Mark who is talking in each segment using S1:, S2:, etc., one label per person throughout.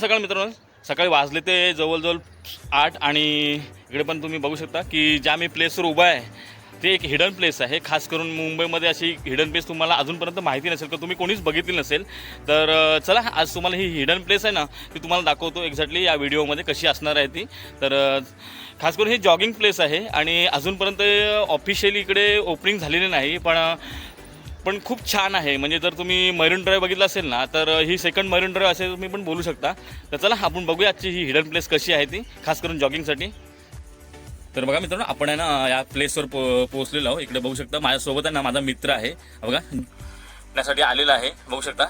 S1: शुभ सकाळ मित्रांनो. सकाळी वाजले ते जवळजवळ आठ आणि इकडे पण तुम्ही बघू शकता की ज्या मी प्लेसवर उभा आहे ते एक हिडन प्लेस आहे. खास करून मुंबईमध्ये अशी हिडन प्लेस तुम्हाला अजूनपर्यंत माहिती नसेल किंवा तुम्ही कोणीच बघितली नसेल तर चला आज तुम्हाला ही हिडन प्लेस आहे ना ती तुम्हाला दाखवतो एक्झॅक्टली या व्हिडिओमध्ये कशी असणार आहे ती. तर खास करून ही जॉगिंग प्लेस आहे आणि अजूनपर्यंत ऑफिशियली इकडे ओपनिंग झालेली नाही पण पण खूप छान आहे. म्हणजे जर तुम्ही मरीन ड्राईव्ह बघितला असेल ना तर ही सेकंड मरीन ड्राईव्ह असे तुम्ही पण बोलू शकता. तर चला आपण बघूया आजची ही हिडन प्लेस कशी आहे ती खास करून जॉगिंगसाठी तर बघा मित्रांनो आपण आहे ना या प्लेसवर पो पोहोचलेलो आहो इकडे बघू शकता माझ्यासोबत आहे ना माझा मित्र आहे. बघा त्यासाठी आलेला आहे. बघू शकता.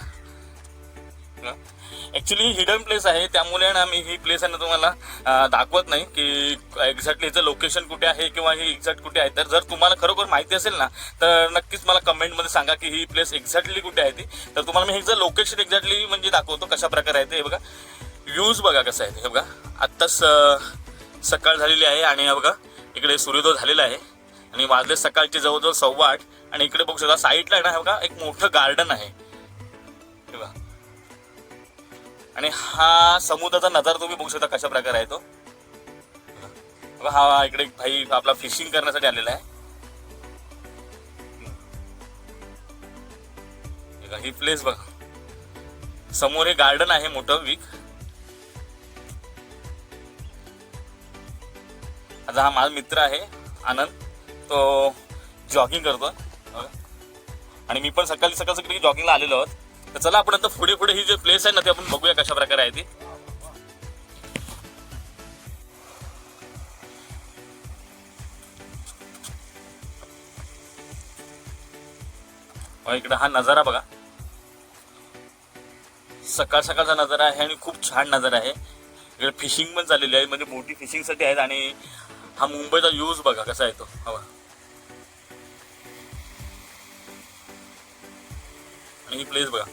S1: ॲक्च्युली ही हिडन प्लेस आहे. त्यामुळे ना मी ही प्लेस आहे ना तुम्हाला दाखवत नाही की एक्झॅक्टली हिचं लोकेशन कुठे आहे किंवा ही एक्झॅक्ट कुठे आहे. तर जर तुम्हाला खरोखर माहिती असेल ना तर नक्कीच मला कमेंटमध्ये सांगा की ही प्लेस एक्झॅक्टली कुठे आहे ती. तर तुम्हाला मी हिचं लोकेशन एक्झॅक्टली म्हणजे दाखवतो कशा प्रकारे आहे ते. हे बघा व्ह्यूज बघा कसं आहे ते हे बघा आत्ताच सकाळ झालेली आहे आणि हे बघा इकडे सूर्योदय झालेला आहे. आणि वाजले सकाळचे जवळजवळ सव्वा आठ. आणि इकडे बघू शकता साईडला आहे ना हे बघा एक मोठं गार्डन आहे. आणि हा समुद्राचा नजारा तुम्ही बघू शकता कशा प्रकारे आहे तो. हा इकडे एक भाई आपला फिशिंग करण्यासाठी आलेला आहे. ही प्लेस बघा. समोर हे गार्डन आहे मोठं वीक आता हा माझा मित्र आहे आनंद. तो जॉगिंग करतो आणि मी पण सकाळी सकाळ सकाळी जॉगिंगला आलेलो आहोत. तर चला आपण आता पुढे पुढे ही जे प्लेस आहे ना ते आपण बघूया कशा प्रकारे आहे ती. इकडे हा नजारा बघा. सकाळ सकाळचा नजारा आहे आणि खूप छान नजारा आहे. इकडे फिशिंग पण चाललेली आहे म्हणजे मोठी फिशिंगसाठी आहेत आणि हा मुंबईचा यूज बघा कसा आहे तो. हवा ही प्लेस बघा.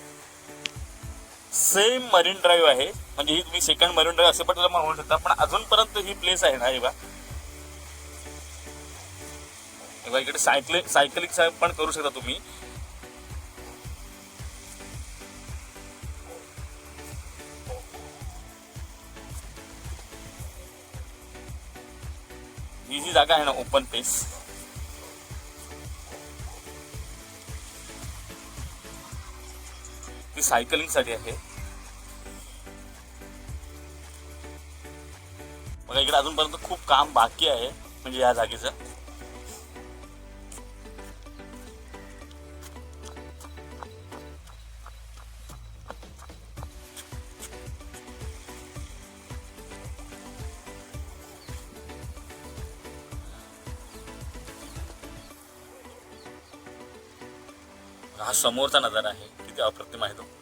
S1: सेम मरीन ड्राईव्ह आहे. म्हणजे ही तुम्ही सेकंड मरीन ड्राईव्ह असे पण त्याला म्हणू शकता. पण अजूनपर्यंत ही प्लेस आहे ना हे बघा. इकडे सायकल सायकलिंग पण करू शकता तुम्ही. ही जी जागा आहे ना ओपन पेस ती सायकलिंगसाठी आहे. बघा इकडे अजूनपर्यंत खूप काम बाकी आहे म्हणजे या जागेचं. हा समोरचा नजारा आहे. അപ്രത്യമായതും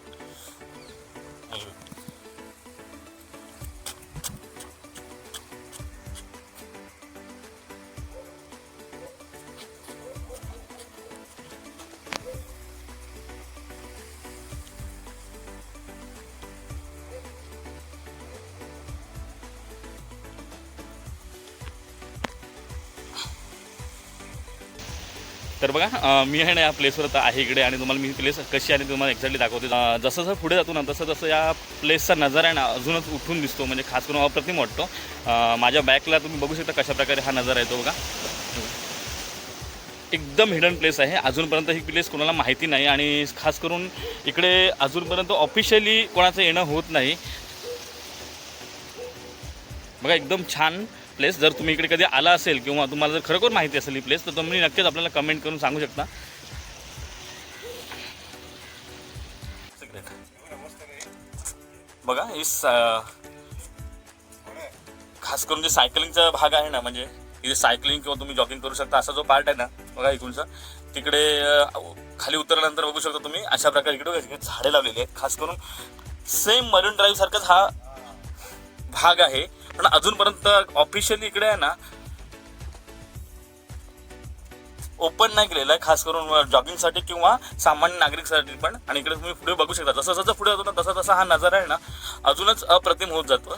S1: तर बघा मी आहे ना या प्लेसवर आता आहे इकडे आणि तुम्हाला मी प्लेस कशी आहे तुम्हाला एक्झॅक्टली दाखवते. जसं जसं पुढे जातो ना तसं तसं या प्लेसचा नजारा आहे ना अजूनच उठून दिसतो म्हणजे खास करून अप्रतिम वाटतो. माझ्या बॅकला तुम्ही बघू शकता कशा प्रकारे हा नजारा येतो बघा. एकदम हिडन प्लेस आहे. अजूनपर्यंत ही प्लेस कोणाला माहिती नाही आणि खास करून इकडे अजूनपर्यंत ऑफिशियली कोणाचं येणं होत नाही. बघा एकदम छान प्लेस जर तुम्ही इकडे कधी आला असेल किंवा तुम्हाला जर खरोखर माहिती असेल ही प्लेस तर तुम्ही नक्कीच आपल्याला कमेंट करून सांगू शकता. बघा ही सा- खास करून जे सायकलिंगचा भाग आहे ना म्हणजे इथे सायकलिंग किंवा तुम्ही जॉगिंग करू शकता असा जो पार्ट आहे ना बघा इकडूनचा तिकडे खाली उतरल्यानंतर बघू शकता तुम्ही अशा प्रकारे इकडे बघा, झाडे लावलेली आहेत. खास करून सेम मरीन ड्राईव्ह सारखाच हा भाग आहे. पण अजूनपर्यंत ऑफिशियली इकडे आहे ना ओपन नाही केलेलं आहे खास करून जॉगिंगसाठी किंवा सामान्य नागरिकसाठी पण. आणि इकडे तुम्ही पुढे बघू शकता. जसं जसं पुढे जातो ना तसा तसा हा नजारा आहे ना अजूनच अप्रतिम होत जातो.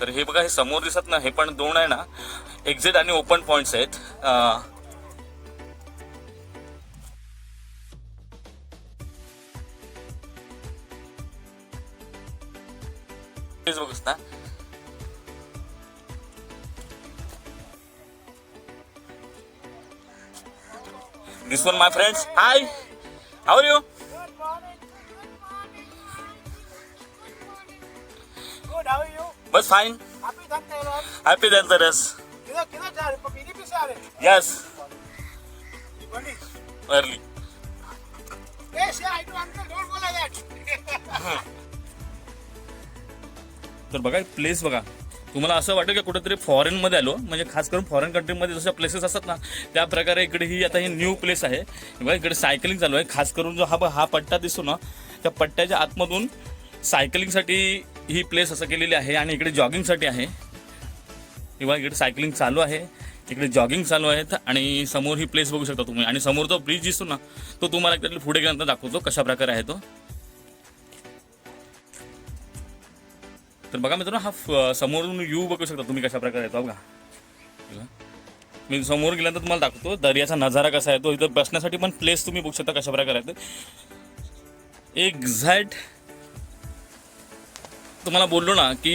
S1: तर हे बघा हे समोर दिसत ना हे पण दोन आहे ना. एक्झिट आणि ओपन पॉईंट्स आहेत. प्लेस बघू शकता this one my friends hi how are you
S2: Good, how are you?
S1: Bus fine
S2: Happy Dhanteras.
S1: Happy Dhanteras
S2: किधर किधर जा रहे पपीने पे से आ रहे
S1: यस
S2: बनी
S1: early
S2: Hey, say hi to uncle. Don't go like that.
S1: तर बघा प्लेस बघा. तुम्हाला असं वाटेल की कुठेतरी फॉरेनमध्ये आलो. म्हणजे खास करून फॉरेन कंट्रीमध्ये जशा प्लेसेस असतात ना त्या प्रकारे इकडे ही आता ही न्यू प्लेस आहे. बघा इकडे सायकलिंग चालू आहे. खास करून जो हा हा पट्टा दिसतो ना त्या पट्ट्याच्या आतमधून सायकलिंगसाठी ही प्लेस असं केलेली आहे आणि इकडे जॉगिंगसाठी आहे. किंवा इकडे सायकलिंग चालू आहे. इकडे जॉगिंग चालू आहेत आणि समोर ही प्लेस बघू शकता तुम्ही. आणि समोर जो ब्रिज दिसतो ना तो तुम्हाला एकदा पुढे गेल्यानंतर दाखवतो कशा प्रकारे आहे तो. तर बघा मित्रांनो हा फ- समोरून व्ह्यू बघू शकता तुम्ही कशा प्रकारे येतो बघा. मी समोर गेल्यानंतर तुम्हाला दाखवतो दर्याचा नजारा कसा आहे तो इथं बसण्यासाठी पण प्लेस तुम्ही बघू शकता कशा प्रकारे आहे एक्झॅक्ट तुम्हाला बोललो ना की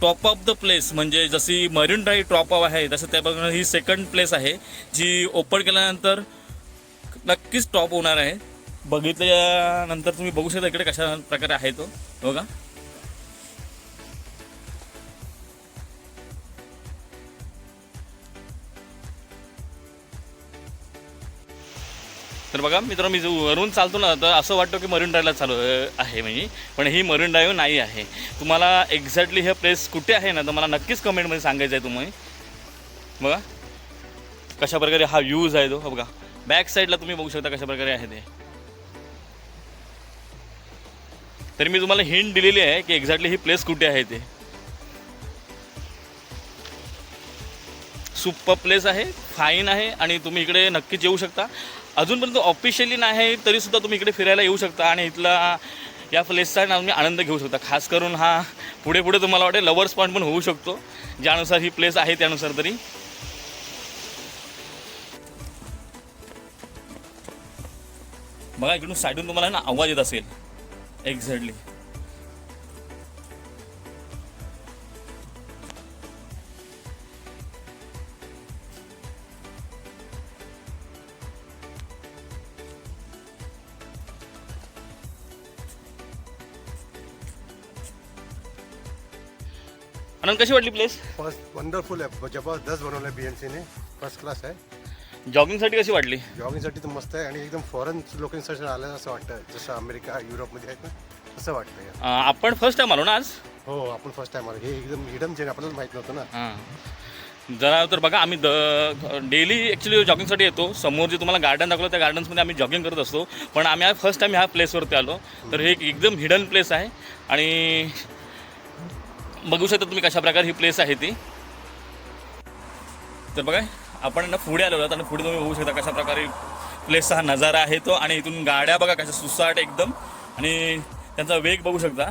S1: टॉप ऑफ द प्लेस म्हणजे जशी मरीन ड्राईव्ह टॉप ऑफ आहे तसं त्या बघा ही सेकंड प्लेस आहे जी ओपन केल्यानंतर नक्कीच टॉप होणार आहे. बघितल्यानंतर तुम्ही बघू शकता इकडे कशा प्रकारे आहे तो बघा. तर बघा मित्रांनो मी जो वरून चालतो ना तर असं वाटतं की मरीन ड्राईव्हला चालू आहे म्हणजे पण ही मरीन ड्राईव्ह नाही आहे. तुम्हाला एक्झॅक्टली हे प्लेस कुठे आहे ना तर मला नक्कीच कमेंटमध्ये सांगायचं आहे तुम्ही. बघा कशा प्रकारे हा व्ह्यूज आहे तो बघा. बॅक साईडला तुम्ही बघू शकता कशा प्रकारे आहे ते. तर मी तुम्हाला हिंट दिलेली आहे की एक्झॅक्टली ही प्लेस कुठे आहे ते. सुपर प्लेस आहे फाईन आहे आणि तुम्ही इकडे नक्कीच येऊ शकता. अजूनपर्यंत ऑफिशियली नाही तरीसुद्धा तुम्ही इकडे फिरायला येऊ शकता आणि इथला या प्लेसचा ना तुम्ही आनंद घेऊ शकता. खास करून हा पुढे पुढे तुम्हाला वाटेल लवर्स पॉईंट पण होऊ शकतो. ज्यानुसार ही प्लेस आहे त्यानुसार तरी. बघा इकडून साईडून तुम्हाला ना आवाज येत असेल. एक्झॅक्टली आनंद कशी वाटली प्लेस
S3: फर्स्ट वंडरफुल आहे. जबरदस्त बनवलं आहे बीएनसीने फर्स्ट क्लास आहे.
S1: जॉगिंगसाठी कशी वाटली?
S3: जॉगिंगसाठी तर मस्त आहे आणि एकदम फॉरेन लोकेशनसाठी आलं असं वाटतं. जसं अमेरिका युरोपमध्ये आहेत ना तसं वाटतं.
S1: अं, आपण फर्स्ट टाइम आलो ना आज?
S3: हो आपण फर्स्ट टाइम आलो. हे एकदम हिडन जे आपल्याला माहीत नव्हतं ना.
S1: हां. जरा तर बघा आम्ही द डेली ॲक्च्युली जॉगिंगसाठी येतो. समोर जे तुम्हाला गार्डन दाखवलं त्या गार्डन्समध्ये आम्ही जॉगिंग करत असतो. पण आम्ही आज फर्स्ट टाइम ह्या प्लेसवरती आलो. तर हे एक एकदम हिडन प्लेस आहे. आणि बघू शकता तुम्ही कशा प्रकारे ही प्लेस आहे ती. तर बघा आपण ना पुढे आलो आणि पुढे तुम्ही बघू शकता कशा प्रकारे प्लेसचा हा नजारा आहे तो आणि इथून गाड्या बघा कशा सुसाट एकदम आणि त्यांचा वेग बघू शकता.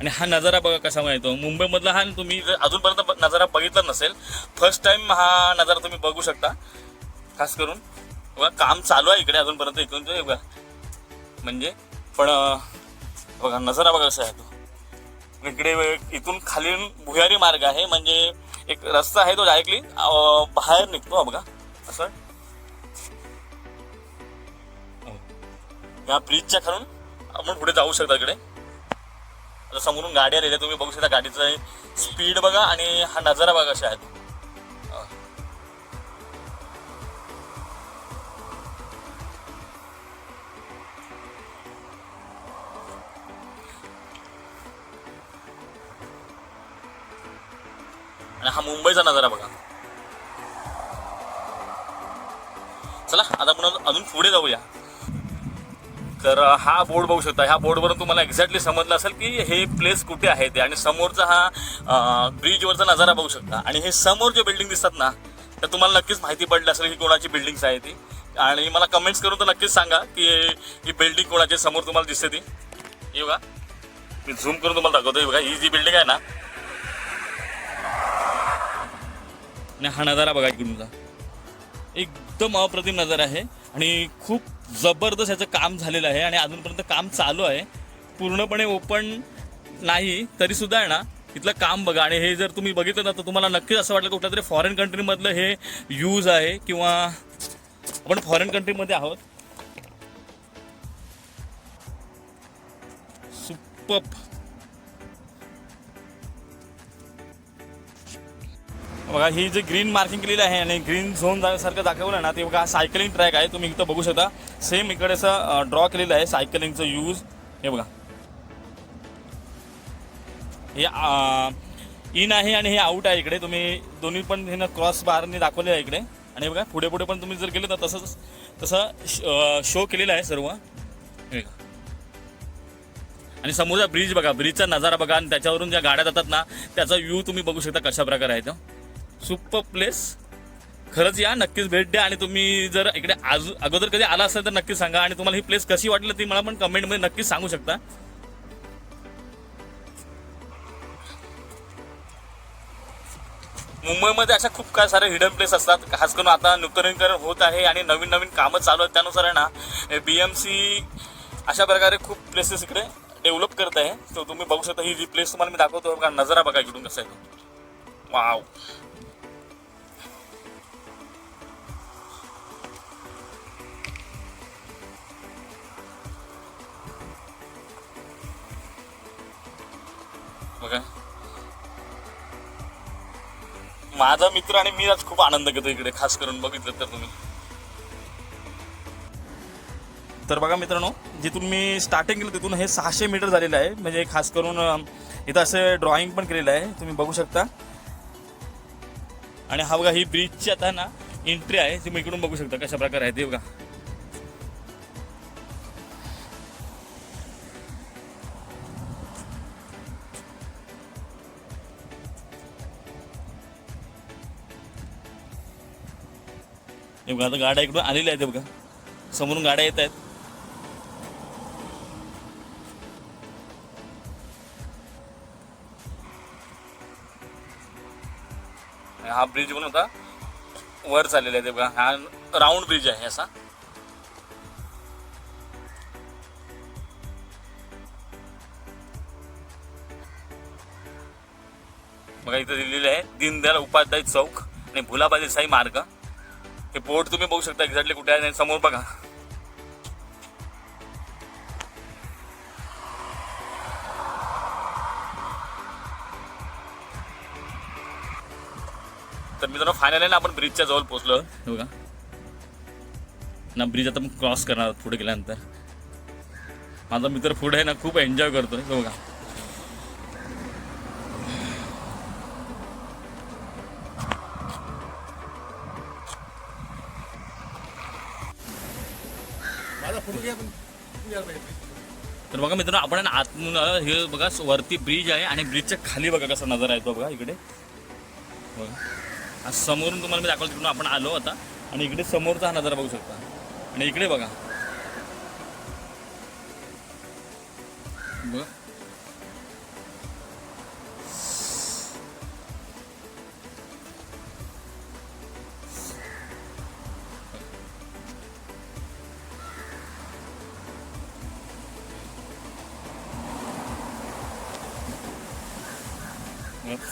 S1: आणि हा नजारा बघा कसा येतो मुंबईमधला हा तुम्ही जर अजूनपर्यंत ब- नजारा बघितला नसेल फर्स्ट टाइम हा नजारा तुम्ही बघू शकता. खास करून बघा काम चालू आहे इकडे अजूनपर्यंत इथून बघा. म्हणजे पण बघा नजारा बघा कसा आहे तो. इकडे इथून खाली भुयारी मार्ग आहे. म्हणजे एक रस्ता आहे तो डायरेक्टली बाहेर निघतो बघा. असं. या ब्रिजच्या खालून आपण पुढे जाऊ शकता इकडे. समोरून गाड्या आलेल्या तुम्ही बघू शकता गाडीचं स्पीड बघा आणि हा नजारा बघा कशा आहेत. मुंबईचा नजारा बघा. चला आता आपण अजून पुढे जाऊया. तर हा बोर्ड बघू शकता. ह्या बोर्डवरून तुम्हाला एक्झॅक्टली समजलं असेल की हे प्लेस कुठे आहे ते. आणि समोरचा हा ब्रिजवरचा नजारा बघू शकता. आणि हे समोर जे बिल्डिंग दिसतात ना तर तुम्हाला नक्कीच माहिती पडली असेल की कोणाची बिल्डिंग्स आहे ती. आणि मला कमेंट्स करून तर नक्कीच सांगा की ही बिल्डिंग कोणाची समोर तुम्हाला दिसते ती. हे बघा मी झूम करून तुम्हाला दाखवतो बघा ही जी बिल्डिंग आहे ना आणि हा नजारा बघा इकडूनचा एकदम अप्रतिम नजारा आहे आणि खूप जबरदस्त याचं काम झालेलं आहे आणि अजूनपर्यंत काम चालू आहे. पूर्णपणे ओपन नाही तरी सुद्धा आहे ना इथलं काम बघा. आणि हे जर तुम्ही बघितलं ना तर तुम्हाला नक्कीच असं वाटलं कुठल्या तरी फॉरेन कंट्रीमधलं हे यूज आहे किंवा आपण फॉरेन कंट्रीमध्ये आहोत. सुपप बघा ही जी ग्रीन मार्किंग केलेली आहे आणि ग्रीन झोन सारखं दाखवलं ना ते बघा सायकलिंग ट्रॅक आहे तुम्ही इथं बघू शकता. सेम इकडे असं ड्रॉ केलेलं आहे सायकलिंगचं यूज हे बघा. हे इन आहे आणि हे आउट आहे इकडे. तुम्ही दोन्ही पण हे क्रॉस बारने दाखवले आहे इकडे. आणि बघा पुढे पुढे पण तुम्ही जर गेले तर तसंच तसं शो केलेला आहे सर्व. हे बघा. आणि समोरचा ब्रिज बघा ब्रिजचा नजारा बघा आणि त्याच्यावरून ज्या गाड्या जातात ना त्याचा व्ह्यू तुम्ही बघू शकता कशा प्रकारे आहे तो. Super place. खरंच या नक्कीच भेट द्या आणि तुम्ही जर इकडे आज अगोदर कधी आला असेल तर नक्कीच सांगा आणि तुम्हाला ही प्लेस कशी वाटली ती मला पण कमेंटमध्ये नक्कीच सांगू शकता. मुंबईमध्ये अशा खूप काय सारे हिडन प्लेस असतात. खास करून आता नूतनीकरण होत आहे आणि नवीन नवीन कामं चालू आहेत. त्यानुसार आहे ना बी एम सी अशा प्रकारे खूप प्लेसेस इकडे डेव्हलप करत आहे. तर तुम्ही बघू शकता ही जी प्लेस तुम्हाला मी दाखवतो बघा नजारा बघा इकडून कसं आहे वाव माझा मित्र आणि मी आज खूप आनंद घेतो इकडे. खास करून बघितलं तर तुम्ही. तर बघा मित्रांनो जिथून मी स्टार्टिंग केलं तिथून हे सहाशे मीटर झालेलं आहे. म्हणजे खास करून इथं असं ड्रॉइंग पण केलेलं आहे. तुम्ही बघू शकता. आणि हा बघा ही ब्रिजची आता ना एंट्री आहे. तुम्ही इकडून बघू शकता कशा प्रकारे आहे ते बघा. हे बघा आता गाड्या इकडून आलेल्या आहेत बघा. समोरून गाड्या येत आहेत. हा ब्रिज पण होता वर चाललेला आहे ते बघा. हा राऊंड ब्रिज आहे असा. बघा इथं दिलेलं आहे दीनदयाल उपाध्याय चौक आणि भुलाबाजी साई मार्ग. हे पोर्ट तुम्ही बघू शकता एक्झॅक्टली कुठे आहे समोर बघा. तर मित्रांनो फायनल आहे ना आपण ब्रिजच्या जवळ पोहोचलो. बघा. ना ब्रिज आता क्रॉस करणार आहोत पुढे गेल्यानंतर. माझा मित्र पुढे आहे ना खूप एन्जॉय करतोय. बघा
S2: माझा फोटो घ्या पण तुम्ही यायला पाहिजे.
S1: तर बघा मित्रांनो आपण आहे आतून हे बघा वरती ब्रिज आहे आणि ब्रिजच्या खाली बघा कसा नजारा येतो बघा इकडे. बघा. समोरून तुम्हाला मी दाखवलं तिकडून आपण आलो आता आणि इकडे समोरचा हा नजारा बघू शकता. आणि इकडे बघा.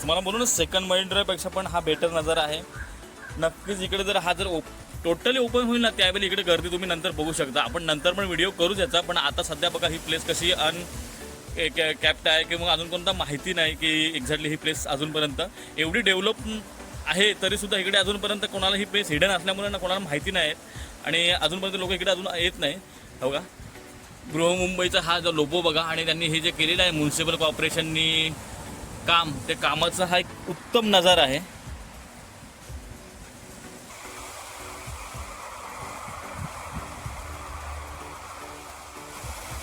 S1: तुम्हाला म्हणून सेकंड महिंद्रापेक्षा पण हा बेटर नजारा आहे. नक्कीच इकडे जर हा जर टोटली ओपन होईल ना त्यावेळी इकडे गर्दी तुम्ही नंतर बघू शकता. आपण नंतर पण व्हिडिओ करू याचा पण आता सध्या बघा ही प्लेस कशी अन कॅप्ट आहे किंवा अजून कोणता माहिती नाही की एक्झॅक्टली ही प्लेस अजूनपर्यंत. एवढी डेव्हलप आहे तरीसुद्धा इकडे अजूनपर्यंत कोणाला ही प्लेस हिडन असल्यामुळे ना कोणाला माहिती नाही. आणि अजूनपर्यंत लोक इकडे अजून येत नाही. हो का? बृहमुंबईचा हा जो लोबो बघा आणि त्यांनी हे जे केलेलं आहे म्युन्सिपल कॉर्पोरेशननी काम त्या कामाचा हा एक उत्तम नजारा आहे.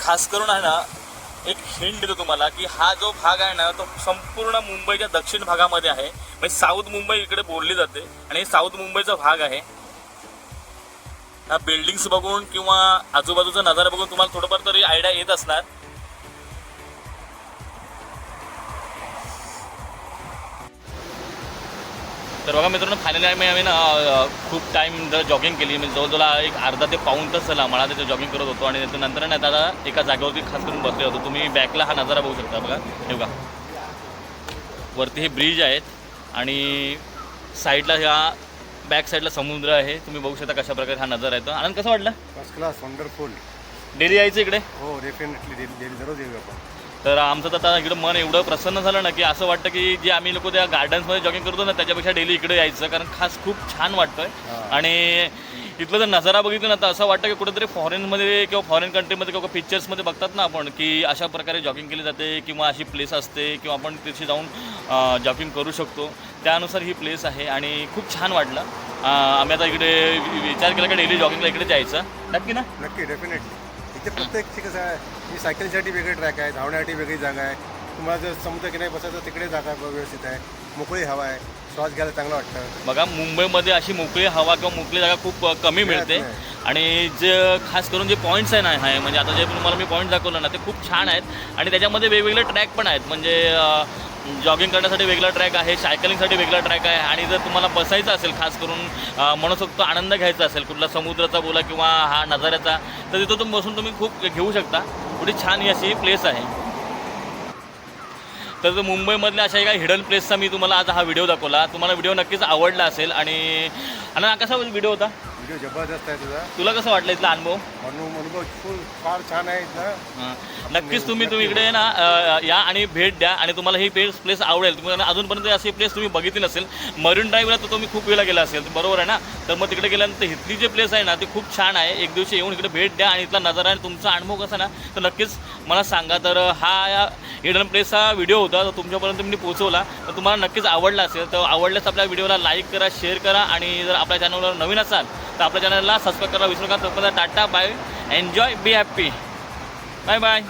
S1: खास करून आहे ना एक हिंट देतो तुम्हाला की हा जो भाग आहे ना तो संपूर्ण मुंबईच्या दक्षिण भागामध्ये आहे. म्हणजे साऊथ मुंबई इकडे बोलली जाते आणि साऊथ मुंबईचा भाग आहे. हा बिल्डिंग्स बघून किंवा आजूबाजूचा नजारा बघून तुम्हाला थोडंफार तरी आयडिया येत असणार. तर बघा मित्रांनो फायनली आम्ही आम्ही ना खूप टाईम जर जॉगिंग केली. म्हणजे जवळजवळ एक अर्धा ते पाऊण तास झाला मला तिथे जॉगिंग करत होतो. आणि त्याच्यानंतर ना दादा एका जागेवरती खास करून बसले होतो तुम्ही बॅकला हा नजारा बघू शकता बघा. हे बघा. वरती हे ब्रिज आहेत. आणि साईडला ह्या बॅक साईडला समुद्र आहे. तुम्ही बघू शकता कशा प्रकारे हा नजारा येतो. आनंद कसं वाटलं?
S3: फर्स्ट क्लास वंडरफुल
S1: डेली यायचं इकडे?
S3: हो डेफिनेटली डेली दररोज येऊ आपण.
S1: तर आमचं तर आता इकडं मन एवढं प्रसन्न झालं ना की असं वाटतं की जे आम्ही लोक त्या गार्डन्समध्ये जॉगिंग करतो ना त्याच्यापेक्षा डेली इकडे यायचं. कारण खास खूप छान वाटतंय. आणि इथलं जर नजारा बघितलं ना तर असं वाटतं की कुठेतरी फॉरेनमध्ये किंवा फॉरेन कंट्रीमध्ये किंवा पिक्चर्समध्ये बघतात ना आपण की अशा प्रकारे जॉगिंग केली जाते किंवा अशी प्लेस असते किंवा आपण तिथे जाऊन जॉगिंग करू शकतो. त्यानुसार ही प्लेस आहे आणि खूप छान वाटलं. आम्ही आता इकडे विचार केला की डेली जॉगिंगला इकडे जायचं नक्की ना?
S3: नक्की डेफिनेटली इथे प्रत्येक की सायकलसाठी वेगळे ट्रॅक आहे धावण्यासाठी वेगळी जागा आहे. तुम्हाला जर समुद्र किनारी बसायचं तिकडे जागा व्यवस्थित आहे. मोकळी हवा आहे. श्वास घ्यायला चांगलं वाटतं.
S1: बघा मुंबईमध्ये अशी मोकळी हवा किंवा मोकळी जागा खूप कमी मिळते. आणि जे खास करून जे पॉईंट्स आहे ना आहे म्हणजे आता जे तुम्हाला मी पॉईंट दाखवलं ना ते खूप छान आहेत. आणि त्याच्यामध्ये वेगवेगळे ट्रॅक पण आहेत. म्हणजे जॉगिंग करण्यासाठी वेगळा ट्रॅक आहे सायकलिंगसाठी वेगळा ट्रॅक आहे. आणि जर तुम्हाला बसायचं असेल खास करून शकतो आनंद घ्यायचा असेल कुठला समुद्राचा बोला किंवा हा नजाऱ्याचा तर तिथं तुम्ही बसून तुम्ही खूप घेऊ शकता. कुठे छान ही अशी प्लेस आहे. तर मुंबईमधल्या अशा एका हिडन प्लेसचा मी तुम्हाला आज हा व्हिडिओ दाखवला. तुम्हाला व्हिडिओ नक्कीच आवडला असेल आणि आणि कसा व्हिडिओ होता?
S3: व्हिडिओ जबरदस्त आहे तुझा.
S1: तुला कसं वाटलं इथला अनुभव?
S3: म्हणून अनुभव फार छान आहे इथं.
S1: हां. नक्कीच तुम्ही तुम्ही इकडे ना अ, या आणि भेट द्या आणि तुम्हाला ही प्लेस प्लेस आवडेल. तुम्ही अजूनपर्यंत अशी प्लेस तुम्ही बघितली नसेल. मरीन ड्राईव्हला तर तुम्ही खूप वेळा गेला असेल. बरोबर आहे ना? तर मग तिकडे गेल्यानंतर इथली जी प्लेस आहे ना ती खूप छान आहे. एक दिवशी येऊन इकडे भेट द्या आणि इथला नजारा आणि तुमचा अनुभव कसा ना तर नक्कीच मला सांगा. तर हा या हिडन प्लेसचा व्हिडिओ होता. तो तुमच्यापर्यंत मी पोहोचवला. तर तुम्हाला नक्कीच आवडला असेल. तर आवडल्यास आपल्या व्हिडिओला लाईक करा शेअर करा आणि जर आपल्या चॅनलवर नवीन असाल तर आपल्या चॅनलला सबस्क्राईब करा विसरू नका. तोपर्यंत tata bye enjoy be happy bye bye